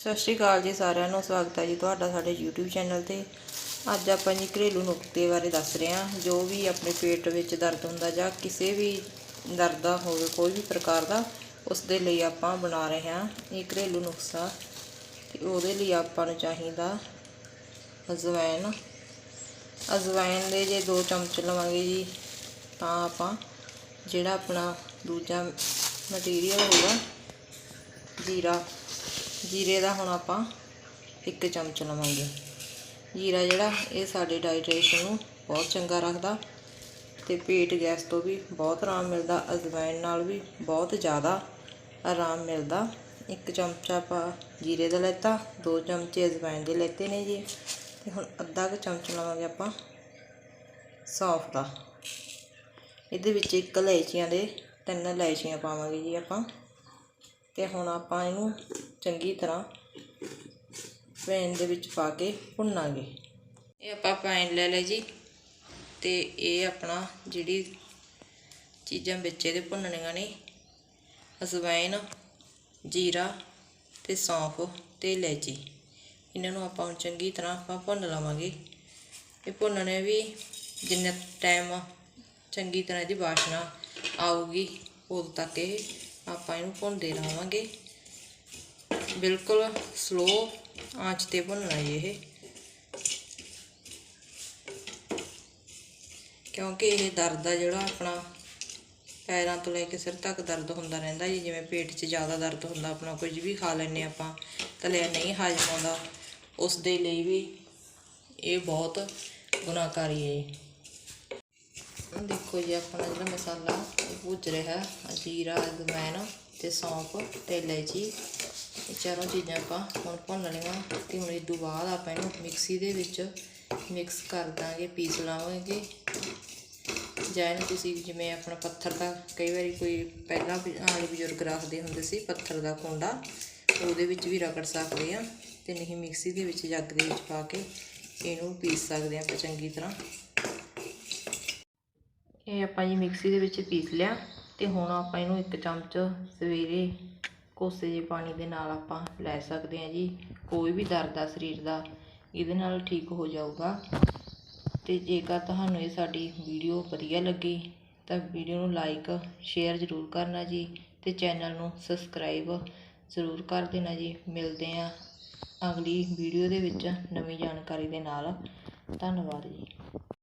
ਸਤਿ ਸ਼੍ਰੀ ਅਕਾਲ ਜੀ ਸਾਰਿਆਂ ਨੂੰ, ਸਵਾਗਤ ਹੈ ਜੀ ਤੁਹਾਡਾ ਸਾਡੇ YouTube ਚੈਨਲ ਤੇ। ਅੱਜ ਆਪਾਂ ਜੀ ਘਰੇਲੂ ਨੁਕਤੇ ਬਾਰੇ ਦੱਸ ਰਹੇ ਹਾਂ, ਜੋ ਵੀ ਆਪਣੇ ਪੇਟ ਵਿੱਚ ਦਰਦ ਹੁੰਦਾ ਜਾਂ ਕਿਸੇ ਵੀ ਦਰਦ ਦਾ ਹੋਵੇ, ਕੋਈ ਵੀ ਪ੍ਰਕਾਰ ਦਾ ਉਸ ਦੇ ਲਈ ਆਪਾਂ ਬਣਾ ਰਹੇ ਹਾਂ ਇਹ ਘਰੇਲੂ ਨੁਸਖਾ। ਤੇ ਉਹਦੇ ਲਈ ਆਪਾਂ ਨੂੰ ਚਾਹੀਦਾ ਅਜਵਾਇਨ ਅਜਵਾਇਨ ਦੇ ਜੇ 2 ਚਮਚ ਲਵਾਂਗੇ ਜੀ, ਤਾਂ ਆਪਾਂ ਜਿਹੜਾ ਆਪਣਾ ਦੂਜਾ ਮਟੀਰੀਅਲ ਹੋਗਾ ਜੀਰਾ ਜੀਰੇ ਦਾ ਹੁਣ ਆਪਾਂ ਇੱਕ ਚਮਚ ਲਵਾਂਗੇ। ਜੀਰਾ ਜਿਹੜਾ, ਇਹ ਸਾਡੇ ਡਾਈਜੈਸ਼ਨ ਨੂੰ ਬਹੁਤ ਚੰਗਾ ਰੱਖਦਾ ਤੇ ਪੇਟ ਗੈਸ ਤੋਂ ਵੀ ਬਹੁਤ ਆਰਾਮ ਮਿਲਦਾ, ਅਜਵਾਇਣ ਨਾਲ ਵੀ ਬਹੁਤ ਜ਼ਿਆਦਾ ਆਰਾਮ ਮਿਲਦਾ। ਇੱਕ ਚਮਚਾ ਆਪਾਂ ਜੀਰੇ ਦਾ ਲੈਤਾ, ਦੋ ਚਮਚੇ ਅਜਵਾਇਣ ਦੇ ਲੈਤੇ ਨੇ ਜੀ। ਤੇ ਹੁਣ ਅੱਧਾ ਕੁ ਚਮਚ ਲਵਾਂਗੇ ਆਪਾਂ ਸੌਂਫ ਦਾ। ਇਹਦੇ ਵਿੱਚ ਇੱਕ ਇਲਾਇਚੀਆਂ ਦੇ ਤਿੰਨ ਇਲਾਇਚੀਆਂ ਪਾਵਾਂਗੇ ਜੀ ਆਪਾਂ। ਤੇ ਹੁਣ ਆਪਾਂ ਇਹਨੂੰ ਚੰਗੀ ਤਰ੍ਹਾਂ ਪੈਨ ਦੇ ਵਿੱਚ ਪਾ ਕੇ ਭੁੰਨਾਂਗੇ। ਇਹ ਆਪਾਂ ਪੈਨ ਲੈ ਲਿਆ ਜੀ ਤੇ ਇਹ ਆਪਣਾ ਜਿਹੜੀ ਚੀਜ਼ਾਂ ਵਿੱਚ ਇਹਦੇ ਭੁੰਨਣੀਆਂ ਨੇ ਅਜਵਾਇਣ ਜੀਰਾ ਤੇ ਸੌਂਫ ਤੇ ਇਲਾਇਚੀ। ਇਹਨਾਂ ਨੂੰ ਆਪਾਂ ਹੁਣ ਚੰਗੀ ਤਰ੍ਹਾਂ ਆਪਾਂ ਭੁੰਨ ਲਵਾਂਗੇ। ਇਹ ਭੁੰਨਣੇ ਵੀ ਜਿੰਨਾ ਟਾਈਮ ਚੰਗੀ ਤਰ੍ਹਾਂ ਇਹਦੀ ਵਾਸ਼ਨਾ ਆਊਗੀ, ਉਦੋਂ ਤੱਕ ਇਹ ਆਪਾਂ ਇਹਨੂੰ ਭੁੰਨਦੇ ਰਹਾਂਗੇ। ਬਿਲਕੁਲ ਸਲੋ ਆਂਚ ਤੇ ਭੁੰਨਣਾ ਜੀ ਇਹ। ਕਿਉਂਕਿ ਇਹ ਦਰਦ ਆ ਜਿਹੜਾ ਆਪਣਾ, ਪੈਰਾਂ ਤੋਂ ਲੈ ਕੇ ਸਿਰ ਤੱਕ ਦਰਦ ਹੁੰਦਾ ਰਹਿੰਦਾ ਜੀ। ਜਿਵੇਂ ਪੇਟ 'ਚ ਜ਼ਿਆਦਾ ਦਰਦ ਹੁੰਦਾ, ਆਪਣਾ ਕੁਝ ਵੀ ਖਾ ਲੈਂਦੇ ਆਪਾਂ ਤਲਿਆ ਨਹੀਂ ਹਜਮ ਆਉਂਦਾ। ਉਸ ਦੇ ਲਈ ਵੀ ਇਹ ਬਹੁਤ ਗੁਨਾਹਕਾਰੀ ਹੈ ਜੀ। ਦੇਖੋ ਜੀ ਆਪਣਾ ਜਿਹੜਾ ਮਸਾਲਾ, ਇਹ ਭੁੱਜ ਰਿਹਾ ਹੈ ਜੀਰਾ ਅਜਵਾਇਣ ਤੇ ਸੌਂਫ ਤੇ ਇਲਾਇਚੀ। ਇਹ ਚਾਰੋਂ ਚੀਜ਼ਾਂ ਆਪਾਂ ਹੁਣ ਭੁੰਨ ਲਈਆਂ। ਤੇ ਹੁਣ ਇਸ ਤੋਂ ਬਾਅਦ ਆਪਾਂ ਇਹਨੂੰ ਮਿਕਸੀ ਦੇ ਵਿੱਚ ਮਿਕਸ ਕਰ ਦਾਂਗੇ, ਪੀਸ ਲਾਵਾਂਗੇ। ਜਾਂ ਇਹਨੂੰ ਤੁਸੀਂ ਜਿਵੇਂ ਆਪਣਾ ਪੱਥਰ ਦਾ, ਕਈ ਵਾਰੀ ਕੋਈ ਪਹਿਲਾਂ ਆਲੇ ਬਜ਼ੁਰਗ ਰੱਖਦੇ ਹੁੰਦੇ ਸੀ ਪੱਥਰ ਦਾ ਕੁੰਡਾ, ਉਹਦੇ ਵਿੱਚ ਵੀ ਰਗੜ ਸਕਦੇ ਆ। ਤੇ ਨਹੀਂ ਮਿਕਸੀ ਦੇ ਵਿੱਚ ਜੱਗ ਦੇ ਵਿੱਚ ਪਾ ਕੇ ਇਹਨੂੰ ਪੀਸ ਸਕਦੇ ਆ ਆਪਾਂ ਚੰਗੀ ਤਰ੍ਹਾਂ। ਇਹ ਆਪਾਂ ਜੀ ਮਿਕਸੀ ਦੇ ਵਿੱਚ ਪੀਸ ਲਿਆ। ਤੇ ਹੁਣ ਆਪਾਂ ਇਹਨੂੰ ਇੱਕ ਚਮਚ ਸਵੇਰੇ ਕੋਸੇ ਜਿਹੇ ਪਾਣੀ ਦੇ ਨਾਲ ਆਪਾਂ ਲੈ ਸਕਦੇ ਹਾਂ ਜੀ, ਕੋਈ ਵੀ ਦਰਦ ਆ ਸਰੀਰ ਦਾ, ਇਹਦੇ ਨਾਲ ਠੀਕ ਹੋ ਜਾਊਗਾ। ਅਤੇ ਜੇਕਰ ਤੁਹਾਨੂੰ ਇਹ ਸਾਡੀ ਵੀਡੀਓ ਵਧੀਆ ਲੱਗੀ, ਤਾਂ ਵੀਡੀਓ ਨੂੰ ਲਾਈਕ ਸ਼ੇਅਰ ਜ਼ਰੂਰ ਕਰਨਾ ਜੀ ਅਤੇ ਚੈਨਲ ਨੂੰ ਸਬਸਕ੍ਰਾਈਬ ਜ਼ਰੂਰ ਕਰ ਦੇਣਾ ਜੀ। ਮਿਲਦੇ ਹਾਂ ਅਗਲੀ ਵੀਡੀਓ ਦੇ ਵਿੱਚ ਨਵੀਂ ਜਾਣਕਾਰੀ ਦੇ ਨਾਲ। ਧੰਨਵਾਦ ਜੀ।